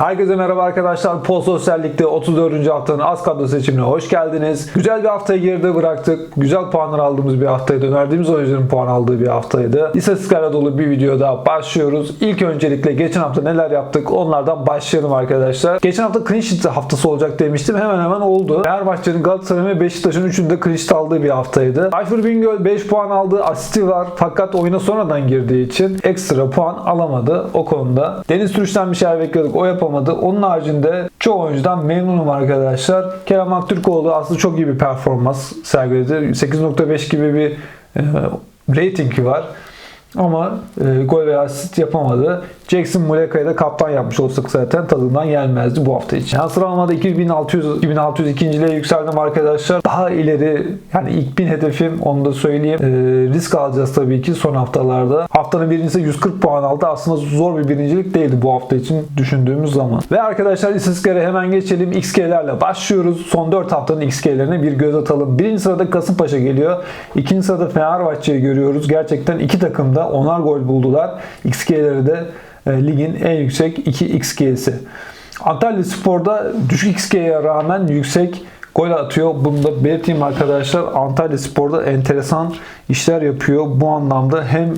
Herkese merhaba arkadaşlar. Pol Sosyallik'te 34. haftanın az kadro seçimine hoş geldiniz. Güzel bir haftayı geride bıraktık. Güzel puanlar aldığımız bir haftaydı. Önerdiğimiz oyuncuların puan aldığı bir haftaydı. İstatistiklerle dolu bir videoda başlıyoruz. İlk öncelikle geçen hafta neler yaptık onlardan başlayalım arkadaşlar. Geçen hafta clean haftası olacak demiştim. Hemen hemen oldu. Fenerbahçe'nin Galatasaray'ın ve Beşiktaş'ın üçünde clean sheet aldığı bir haftaydı. Ayfur Bingöl 5 puan aldı. Asisti var. Fakat oyuna sonradan girdiği için ekstra puan alamadı o konuda. Deniz Türüş'ten bir şeyler bekliyorduk. O yapamadı. Onun haricinde çoğu oyuncudan memnunum arkadaşlar. Kerem Aktürkoğlu aslında çok iyi bir performans sergiledi. 8.5 gibi bir e, ratingi var. Ama e, gol veya asist yapamadı. Jackson Muleka'yı da kaptan yapmış olsak zaten tadından gelmezdi bu hafta için. Yani sıralamada 2600 2600 ikinciliğe yükseldim arkadaşlar. Daha ileri yani ilk bin hedefim onu da söyleyeyim. E, risk alacağız tabii ki son haftalarda. Haftanın birincisi 140 puan aldı. Aslında zor bir birincilik değildi bu hafta için düşündüğümüz zaman. Ve arkadaşlar istatistiklere hemen geçelim. XG'lerle başlıyoruz. Son 4 haftanın XG'lerine bir göz atalım. Birinci sırada Kasımpaşa geliyor. İkinci sırada Fenerbahçe'yi görüyoruz. Gerçekten iki takım da onar gol buldular. XG'leri de ligin en yüksek 2 XG'si. Antalya Spor'da düşük XG'ye rağmen yüksek gol atıyor. Bunu da belirteyim arkadaşlar. Antalya Spor'da enteresan işler yapıyor. Bu anlamda hem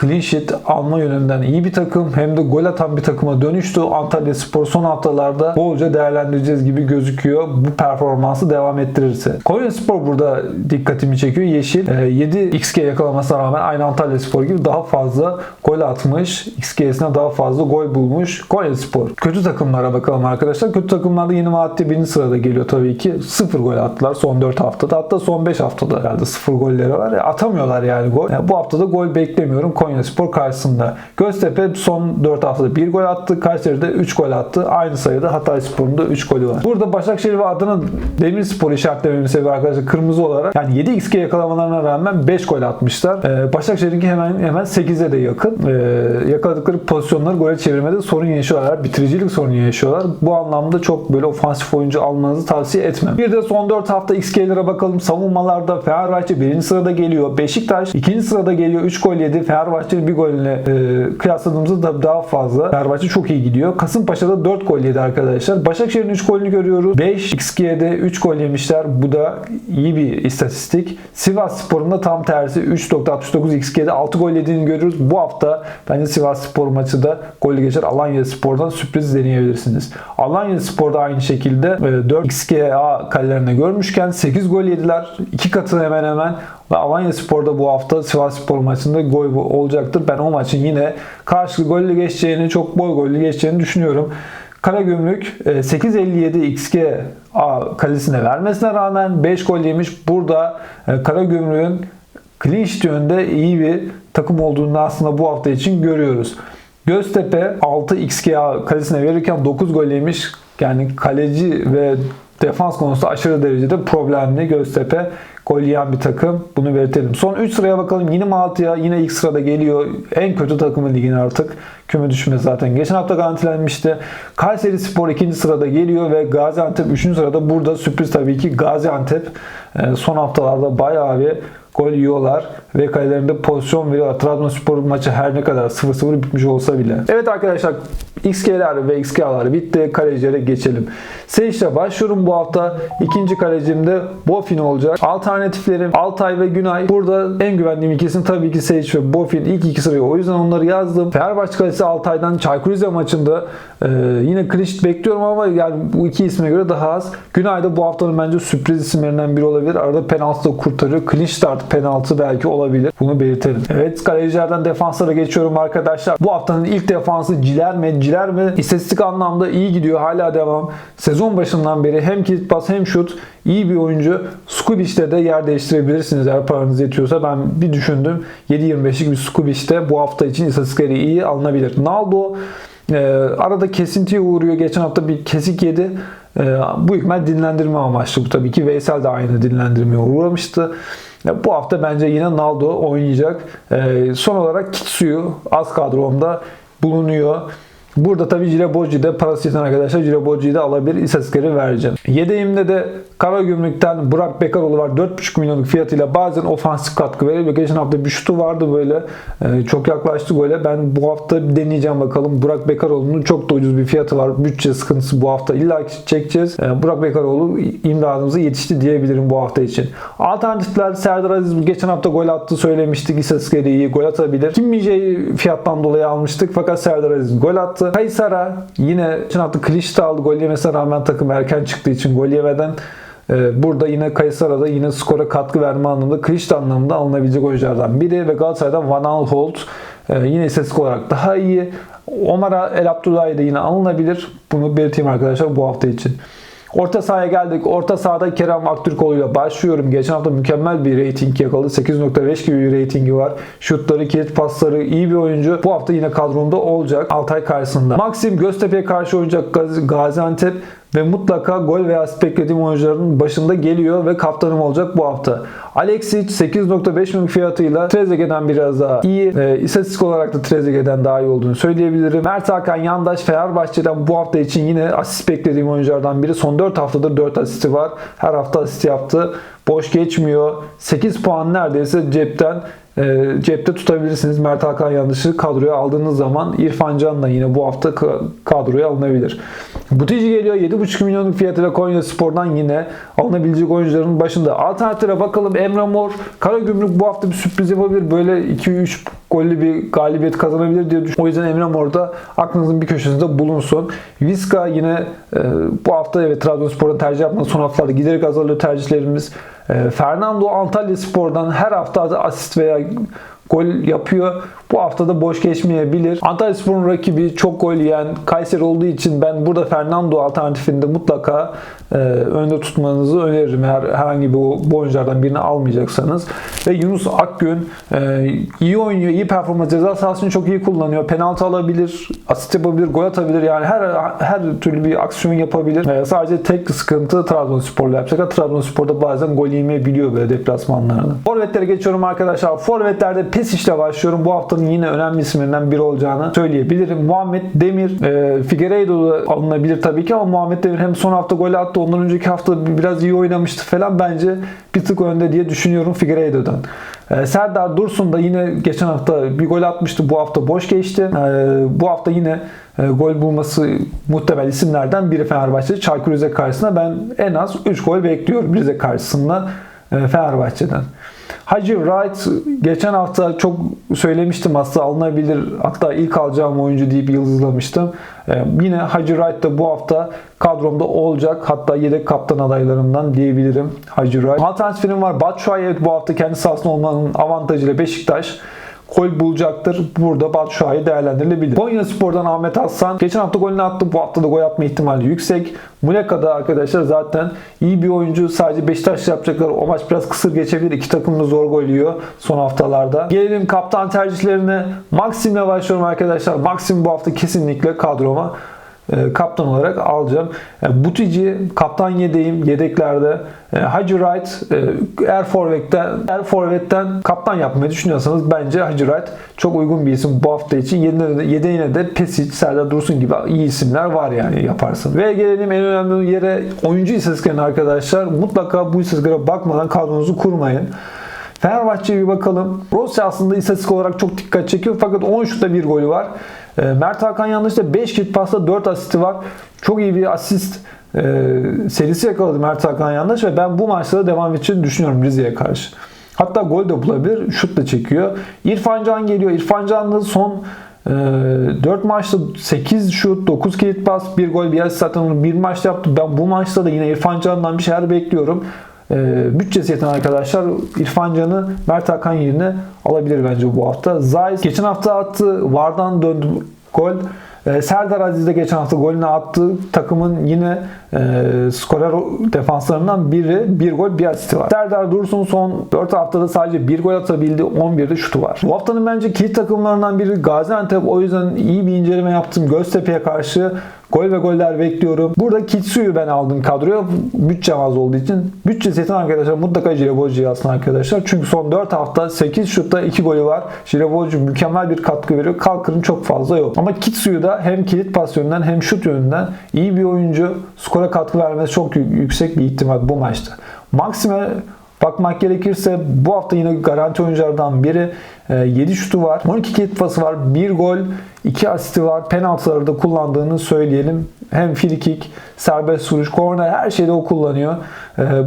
clean sheet alma yönünden iyi bir takım hem de gol atan bir takıma dönüştü. Antalya Spor son haftalarda bolca değerlendireceğiz gibi gözüküyor. Bu performansı devam ettirirse. Konya Spor burada dikkatimi çekiyor. Yeşil e, 7 XG yakalamasına rağmen aynı Antalya Spor gibi daha fazla gol atmış. XG'sine daha fazla gol bulmuş. Konya Spor. Kötü takımlara bakalım arkadaşlar. Kötü takımlarda Yeni Malatya birinci sırada geliyor tabii ki. 0 gol attılar son 4 haftada. Hatta son 5 haftada herhalde 0 golleri var. Ya, atamıyorlar yani gol. Yani bu haftada gol beklemiyorum. Konya Spor karşısında. Göztepe son 4 haftada 1 gol attı. Kayseri'de 3 gol attı. Aynı sayıda Hatay Spor'un da 3 golü var. Burada Başakşehir ve Adana Demirspor işaretlememin sebebi arkadaşlar kırmızı olarak. Yani 7 XG yakalamalarına rağmen 5 gol atmışlar. Ee, Başakşehir'inki hemen hemen 8'e de yakın. Ee, yakaladıkları pozisyonları gole çevirmede sorun yaşıyorlar. Bitiricilik sorunu yaşıyorlar. Bu anlamda çok böyle ofansif oyuncu almanızı tavsiye etmem. Bir de son 4 hafta XG'lere bakalım. Savunmalarda Fenerbahçe 1. sırada geliyor. Beşiktaş 2. sırada geliyor. 3 gol yedi. Fenerbahçe'nin bir golüne e, kıyasladığımızda da daha fazla. Fenerbahçe çok iyi gidiyor. Kasımpaşa'da 4 gol yedi arkadaşlar. Başakşehir'in 3 golünü görüyoruz. 5 XG'de 3 gol yemişler. Bu da iyi bir istatistik. Sivas Spor'un da tam tersi 3.69 XG'de 6 gol yediğini görüyoruz. Bu hafta bence Sivas Spor maçı da golü geçer. Alanya Spor'dan sürpriz deneyebilirsiniz. Alanya Spor'da aynı şekilde e, 4 XGA kalelerine görmüşken 8 gol yediler. 2 katı hemen hemen ve Alanya Spor'da bu hafta Sivas Spor maçında gol olacaktır. Ben o maçın yine karşılıklı gollü geçeceğini, çok bol gollü geçeceğini düşünüyorum. Karagümrük e, 8.57 XG A kalesine vermesine rağmen 5 gol yemiş. Burada e, Karagümrük'ün clean sheet yönünde iyi bir takım olduğunu aslında bu hafta için görüyoruz. Göztepe 6 XGA kalesine verirken 9 gol yemiş. Yani kaleci ve defans konusunda aşırı derecede problemli Göztepe. Gol yiyen bir takım. Bunu belirtelim. Son 3 sıraya bakalım. Yine Malatya yine ilk sırada geliyor. En kötü takımı ligin artık. Küme düşme zaten. Geçen hafta garantilenmişti. Kayseri Spor 2. sırada geliyor ve Gaziantep 3. sırada. Burada sürpriz tabii ki Gaziantep e, son haftalarda bayağı bir gol yiyorlar ve kalelerinde pozisyon veriyorlar. Trabzonspor maçı her ne kadar 0-0 bitmiş olsa bile. Evet arkadaşlar XG'ler ve XG'lar bitti. Kalecilere geçelim. Seyiş'le başlıyorum bu hafta. İkinci kalecimde Bofin olacak. Alternatiflerim Altay ve Günay. Burada en güvendiğim ikisini tabii ki Seyş ve Bofin. İlk iki sıraya o yüzden onları yazdım. Fenerbahçe kalesi Altay'dan Çaykur Rize maçında e, yine Klişt bekliyorum ama yani bu iki isme göre daha az. Günay da bu haftanın bence sürpriz isimlerinden biri olabilir. Arada penaltı da kurtarıyor. Klişt start penaltı belki olabilir. Bunu belirtelim. Evet kalecilerden defanslara geçiyorum arkadaşlar. Bu haftanın ilk defansı Cilerme. Cilerme istatistik anlamda iyi gidiyor. Hala devam. Sezon başından beri hem kilit pas hem şut iyi bir oyuncu. Skubic'te de yer değiştirebilirsiniz eğer paranız yetiyorsa. Ben bir düşündüm. 7.25'lik bir Skubic'te bu hafta için istatistikleri iyi alınabilir. Naldo e, arada kesintiye uğruyor. Geçen hafta bir kesik yedi. E, bu hükmet dinlendirme amaçlı bu tabii ki. Veysel de aynı dinlendirmeye uğramıştı. Ya bu hafta bence yine Naldo oynayacak. E, son olarak Kitsu'yu az kadromda bulunuyor. Burada tabii Cileboci de parası yeten arkadaşlar Cileboci'yi de alabilir. İstatistikleri vereceğim. Yedeğimde de Karagümrük'ten Burak Bekaroğlu var. 4,5 milyonluk fiyatıyla bazen ofansif katkı veriyor. Geçen hafta bir şutu vardı böyle. Ee, çok yaklaştı gole. Ben bu hafta bir deneyeceğim bakalım. Burak Bekaroğlu'nun çok da ucuz bir fiyatı var. Bütçe sıkıntısı bu hafta illa çekeceğiz. Ee, Burak Bekaroğlu imdadımıza yetişti diyebilirim bu hafta için. Alternatifler Serdar Aziz geçen hafta gol attı söylemiştik. İstatistikleri iyi gol atabilir. Kim fiyattan dolayı almıştık fakat Serdar Aziz gol attı. Kaysara yine geçen hafta Klişte aldı. Gol yemesine rağmen takım erken çıktığı için gol yemeden ee, Burada yine Kaysara'da yine skora katkı verme anlamında Klişte anlamında alınabilecek oyunculardan biri ve Galatasaray'dan Van Aanholt e, yine istatistik olarak daha iyi. Omar El Abdullahi de yine alınabilir. Bunu belirteyim arkadaşlar bu hafta için. Orta sahaya geldik. Orta sahada Kerem Aktürkoğlu ile başlıyorum. Geçen hafta mükemmel bir reyting yakaladı. 8.5 gibi bir reytingi var. Şutları, kilit pasları iyi bir oyuncu. Bu hafta yine kadromda olacak. Altay karşısında. Maxim Göztepe'ye karşı oynayacak Gaz- Gaziantep ve mutlaka gol veya beklediğim oyuncuların başında geliyor ve kaptanım olacak bu hafta. Alexic 8.5 milyon fiyatıyla Trezeguet'den biraz daha iyi. E, istatistik olarak da Trezeguet'den daha iyi olduğunu söyleyebilirim. Mert Hakan Yandaş Fenerbahçe'den bu hafta için yine asist beklediğim oyunculardan biri. Son 4 haftadır 4 asisti var. Her hafta asist yaptı. Boş geçmiyor. 8 puan neredeyse cepten e, cepte tutabilirsiniz. Mert Hakan Yandaş'ı kadroya aldığınız zaman İrfan Can da yine bu hafta ka- kadroya alınabilir. Butici geliyor 7.5 milyonluk fiyatıyla Konya Spor'dan yine alınabilecek oyuncuların başında. Alternatiflere bakalım Emre Mor, Karagümrük bu hafta bir sürpriz yapabilir. Böyle 2-3 gollü bir galibiyet kazanabilir diye düşünüyorum. O yüzden Emre Mor da aklınızın bir köşesinde bulunsun. Viska yine e, bu hafta evet Trabzonspor'a tercih yapmadı. Son haftalarda giderek azalıyor tercihlerimiz. E, Fernando Antalya Spor'dan her hafta asist veya gol yapıyor. Bu hafta da boş geçmeyebilir. Antalya Spor'un rakibi çok gol yiyen Kayseri olduğu için ben burada Fernando alternatifinde mutlaka e, önde tutmanızı öneririm. Eğer herhangi bir bu oyunculardan birini almayacaksanız. Ve Yunus Akgün e, iyi oynuyor, iyi performans. Ceza sahasını çok iyi kullanıyor. Penaltı alabilir, asist yapabilir, gol atabilir. Yani her her türlü bir aksiyon yapabilir. E, sadece tek sıkıntı Trabzonspor'la yapacak. Trabzonspor'da bazen gol yemeyebiliyor böyle deplasmanlarda. Forvetlere geçiyorum arkadaşlar. Forvetlerde Pesic'le başlıyorum. Bu haftanın yine önemli isimlerinden biri olacağını söyleyebilirim. Muhammed Demir, e, Figueiredo da alınabilir tabii ki ama Muhammed Demir hem son hafta gol attı. Ondan önceki hafta biraz iyi oynamıştı falan. Bence bir tık önde diye düşünüyorum Figueiredo'dan. E, Serdar Dursun da yine geçen hafta bir gol atmıştı. Bu hafta boş geçti. E, bu hafta yine e, gol bulması muhtemel isimlerden biri Fenerbahçe. Çaykur Rize karşısında ben en az 3 gol bekliyorum Rize karşısında e, Fenerbahçe'den. Hacı Wright geçen hafta çok söylemiştim aslında alınabilir hatta ilk alacağım oyuncu deyip yıldızlamıştım. Ee, yine Hacı Wright da bu hafta kadromda olacak. Hatta yedek kaptan adaylarımdan diyebilirim Hacı Wright. Alternatifim var. Batshuayi evet bu hafta kendi sahasında olmanın avantajıyla Beşiktaş gol bulacaktır. Burada Batshuayi değerlendirilebilir. Konya Spor'dan Ahmet Aslan geçen hafta golünü attı. Bu hafta da gol atma ihtimali yüksek. Muleka da arkadaşlar zaten iyi bir oyuncu. Sadece Beşiktaş yapacaklar. O maç biraz kısır geçebilir. İki takım da zor gol yiyor son haftalarda. Gelelim kaptan tercihlerine. Maxim'le başlıyorum arkadaşlar. Maxim bu hafta kesinlikle kadroma kaptan olarak alacağım. E, Butici kaptan yedeğim yedeklerde. E, Hacı Wright e, eğer forvetten eğer forvetten kaptan yapmayı düşünüyorsanız bence Hacı Wright çok uygun bir isim bu hafta için. Yedeğine de, yedeğine de Pesic, Serdar Dursun gibi iyi isimler var yani yaparsın. Ve gelelim en önemli yere oyuncu istatistiklerine arkadaşlar. Mutlaka bu istatistiklere bakmadan kadronuzu kurmayın. Fenerbahçe'ye bir bakalım. Rossi aslında istatistik olarak çok dikkat çekiyor fakat 10 şutta bir golü var. E, Mert Hakan yanlışta 5 kilit pasta 4 asisti var. Çok iyi bir asist e, serisi yakaladı Mert Hakan yanlış ve ben bu maçta da devam edeceğini düşünüyorum Rize'ye karşı. Hatta gol de bulabilir. Şut da çekiyor. İrfan Can geliyor. İrfan Can son e, 4 maçta 8 şut, 9 kilit pas, 1 gol, bir asist zaten onu bir maçta yaptı. Ben bu maçta da yine İrfan Can'dan bir şeyler bekliyorum. E, bütçesi yeten arkadaşlar İrfan Can'ı Mert Hakan yerine alabilir bence bu hafta. Zayt geçen hafta attı. Vardan döndü gol. E, Serdar Aziz de geçen hafta golünü attı. Takımın yine e, skorer defanslarından biri. Bir gol bir asisti var. Serdar Dursun son 4 haftada sadece bir gol atabildi. 11'de şutu var. Bu haftanın bence kilit takımlarından biri Gaziantep. O yüzden iyi bir inceleme yaptım. Göztepe'ye karşı Gol ve goller bekliyorum. Burada Kitsu'yu ben aldım kadroya. Bütçem az olduğu için. Bütçe setin arkadaşlar mutlaka Jireboji'yi alsın arkadaşlar. Çünkü son 4 hafta 8 şutta 2 golü var. Jireboji mükemmel bir katkı veriyor. Kalkır'ın çok fazla yok. Ama Kitsu'yu da hem kilit pas yönünden hem şut yönünden iyi bir oyuncu. Skora katkı vermesi çok yüksek bir ihtimal bu maçta. Maxime Bakmak gerekirse bu hafta yine garanti oyunculardan biri. 7 şutu var. 12 kilit pası var. 1 gol, 2 asisti var. Penaltıları da kullandığını söyleyelim. Hem free kick, serbest vuruş, korner her şeyde o kullanıyor.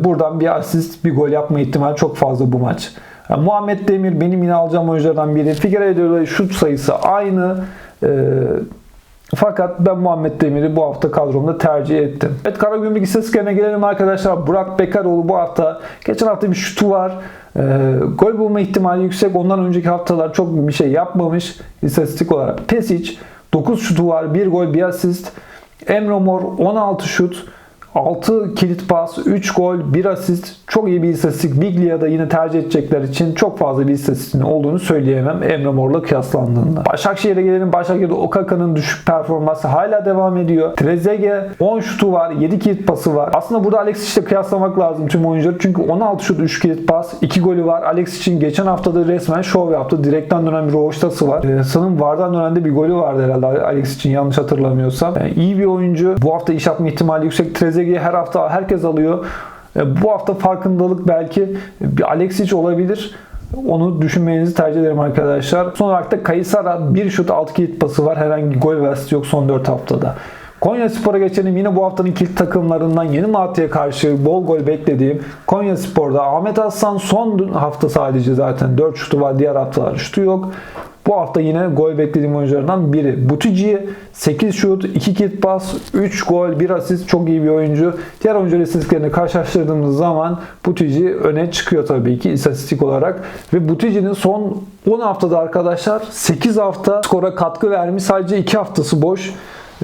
Buradan bir asist, bir gol yapma ihtimali çok fazla bu maç. Muhammed Demir benim yine alacağım oyunculardan biri. Figueiredo'yla şut sayısı aynı. Fakat ben Muhammed Demir'i bu hafta kadromda tercih ettim. Evet Karagümrük istatistiklerine gelelim arkadaşlar. Burak Bekaroğlu bu hafta geçen hafta bir şutu var. E, gol bulma ihtimali yüksek. Ondan önceki haftalar çok bir şey yapmamış istatistik olarak. Pesic 9 şutu var. 1 gol 1 asist. Emre Mor 16 şut. 6 kilit pas, 3 gol, 1 asist. Çok iyi bir istatistik. Biglia'da yine tercih edecekler için çok fazla bir istatistiğinin olduğunu söyleyemem Emre Mor'la kıyaslandığında. Başakşehir'e gelelim. Başakşehir'de Okaka'nın düşük performansı hala devam ediyor. Trezeguet 10 şutu var, 7 kilit pası var. Aslında burada Alex işte kıyaslamak lazım tüm oyuncuları. Çünkü 16 şut, 3 kilit pas, 2 golü var. Alex için geçen haftada resmen şov yaptı. Direkten dönen bir rovaştası var. Ee, sanırım Vardan dönen de bir golü vardı herhalde Alex için yanlış hatırlamıyorsam. Yani iyi bir oyuncu. Bu hafta iş yapma ihtimali yüksek. Trezeguet Trezeguet'i her hafta herkes alıyor. E, bu hafta farkındalık belki bir Alexic olabilir. Onu düşünmenizi tercih ederim arkadaşlar. Son olarak da Kayısara bir şut 6 kilit pası var. Herhangi gol versi yok son 4 haftada. Konya Spor'a geçelim. Yine bu haftanın kilit takımlarından Yeni Malatya'ya karşı bol gol beklediğim Konya Spor'da Ahmet Aslan son hafta sadece zaten 4 şutu var. Diğer haftalar şutu yok. Bu hafta yine gol beklediğim oyunculardan biri. Butici 8 şut, 2 kilit pas, 3 gol, 1 asist çok iyi bir oyuncu. Diğer oyuncu istatistiklerini karşılaştırdığımız zaman Butici öne çıkıyor tabii ki istatistik olarak. Ve Butici'nin son 10 haftada arkadaşlar 8 hafta skora katkı vermiş. Sadece 2 haftası boş.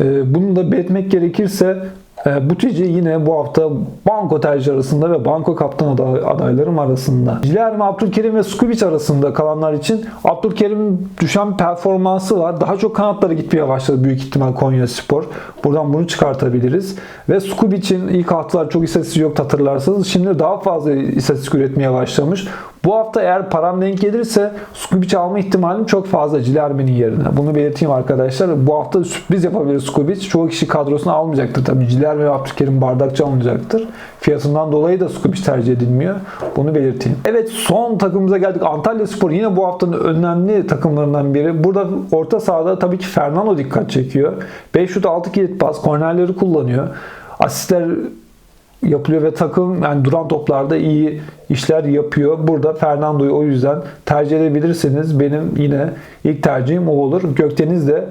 Ee, bunu da belirtmek gerekirse Butici yine bu hafta banko tercih arasında ve banko kaptan adaylarım arasında. Cilerme, Abdülkerim ve Skubic arasında kalanlar için Abdülkerim düşen performansı var. Daha çok kanatlara gitmeye başladı büyük ihtimal Konya Spor. Buradan bunu çıkartabiliriz. Ve Skubic'in ilk haftalar çok istatistik yok hatırlarsanız. Şimdi daha fazla istatistik üretmeye başlamış. Bu hafta eğer param denk gelirse Skubic alma ihtimalim çok fazla Cilerme'nin yerine. Bunu belirteyim arkadaşlar. Bu hafta sürpriz yapabilir Skubic. Çoğu kişi kadrosuna almayacaktır. Tabii Cilerme ve Abdülkerim bardakçı almayacaktır. Fiyatından dolayı da Skubic tercih edilmiyor. Bunu belirteyim. Evet son takımımıza geldik. Antalya Spor yine bu haftanın önemli takımlarından biri. Burada orta sahada tabii ki Fernando dikkat çekiyor. 5 şut 6 kilit pas. Kornerleri kullanıyor. Asistler yapılıyor ve takım yani duran toplarda iyi işler yapıyor. Burada Fernando'yu o yüzden tercih edebilirsiniz. Benim yine ilk tercihim o olur. Gökdeniz de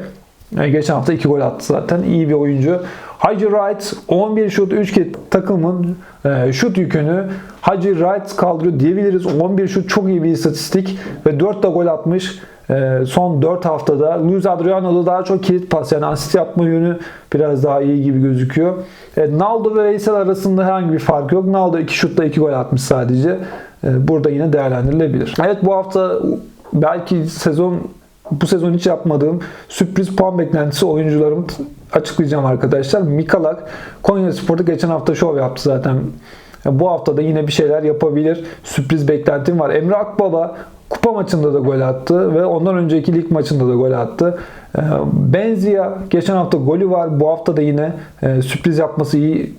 yani geçen hafta 2 gol attı zaten. İyi bir oyuncu. Hacı Wright 11 şut 3 kez takımın e, şut yükünü Hacı Wright kaldırıyor diyebiliriz. 11 şut çok iyi bir istatistik ve 4 de gol atmış. E, son 4 haftada Luis Adriano'da daha çok kilit pas yani asist yapma yönü biraz daha iyi gibi gözüküyor. E, Naldo ve Veysel arasında herhangi bir fark yok. Naldo 2 şutta 2 gol atmış sadece. Burada yine değerlendirilebilir. Evet bu hafta belki sezon bu sezon hiç yapmadığım sürpriz puan beklentisi oyuncularımı açıklayacağım arkadaşlar. Mikalak Konya Spor'da geçen hafta şov yaptı zaten. Bu hafta da yine bir şeyler yapabilir. Sürpriz beklentim var. Emre Akbaba kupa maçında da gol attı ve ondan önceki lig maçında da gol attı. Ee, Benzia geçen hafta golü var. Bu hafta da yine e, sürpriz yapması iyi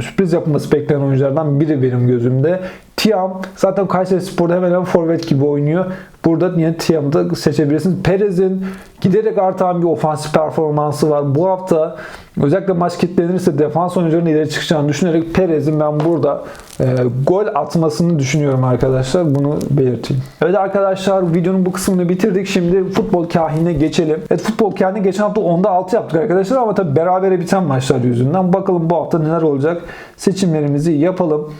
sürpriz yapılması beklenen oyunculardan biri benim gözümde. Tiam zaten Kayseri Spor'da hemen hemen forvet gibi oynuyor. Burada yine Tiam'ı da seçebilirsiniz. Perez'in giderek artan bir ofansif performansı var. Bu hafta özellikle maç kilitlenirse defans oyuncularının ileri çıkacağını düşünerek Perez'in ben burada e, gol atmasını düşünüyorum arkadaşlar. Bunu belirteyim. Evet arkadaşlar videonun bu kısmını bitirdik. Şimdi futbol kahine geçelim. Evet futbol kahine geçen hafta 10'da 6 yaptık arkadaşlar ama tabi berabere biten maçlar yüzünden. Bakalım bu hafta neler olacak. Seçimlerimizi yapalım.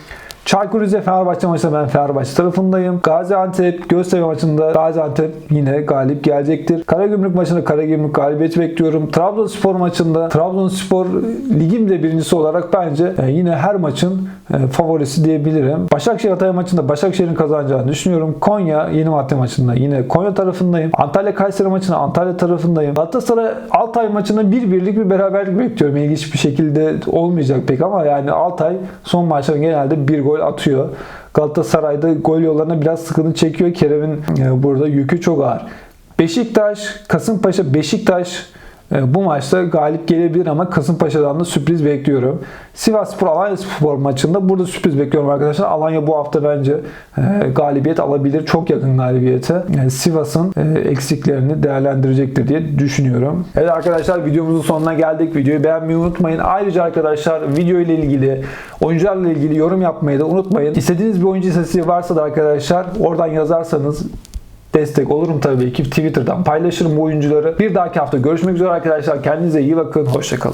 Çaykur Rize Fenerbahçe maçında ben Fenerbahçe tarafındayım. Gaziantep Göztepe maçında Gaziantep yine galip gelecektir. Karagümrük maçında Karagümrük galibiyeti bekliyorum. Trabzonspor maçında Trabzonspor ligin de birincisi olarak bence e, yine her maçın e, favorisi diyebilirim. Başakşehir Hatay maçında Başakşehir'in kazanacağını düşünüyorum. Konya Yeni Malatya maçında yine Konya tarafındayım. Antalya Kayseri maçında Antalya tarafındayım. Galatasaray Altay maçında bir birlik bir beraberlik bekliyorum. İlginç bir şekilde olmayacak pek ama yani Altay son maçlarda genelde bir gol atıyor. Galatasaray'da gol yollarına biraz sıkıntı çekiyor. Kerem'in e, burada yükü çok ağır. Beşiktaş, Kasımpaşa, Beşiktaş bu maçta galip gelebilir ama Kasımpaşa'dan da sürpriz bekliyorum. Sivas Spor Alanya Spor maçında burada sürpriz bekliyorum arkadaşlar. Alanya bu hafta bence e, galibiyet alabilir. Çok yakın galibiyete. Yani Sivas'ın e, eksiklerini değerlendirecektir diye düşünüyorum. Evet arkadaşlar videomuzun sonuna geldik. Videoyu beğenmeyi unutmayın. Ayrıca arkadaşlar video ile ilgili oyuncularla ilgili yorum yapmayı da unutmayın. İstediğiniz bir oyuncu sesi varsa da arkadaşlar oradan yazarsanız destek olurum tabii ki. Twitter'dan paylaşırım bu oyuncuları. Bir dahaki hafta görüşmek üzere arkadaşlar. Kendinize iyi bakın. Hoşçakalın.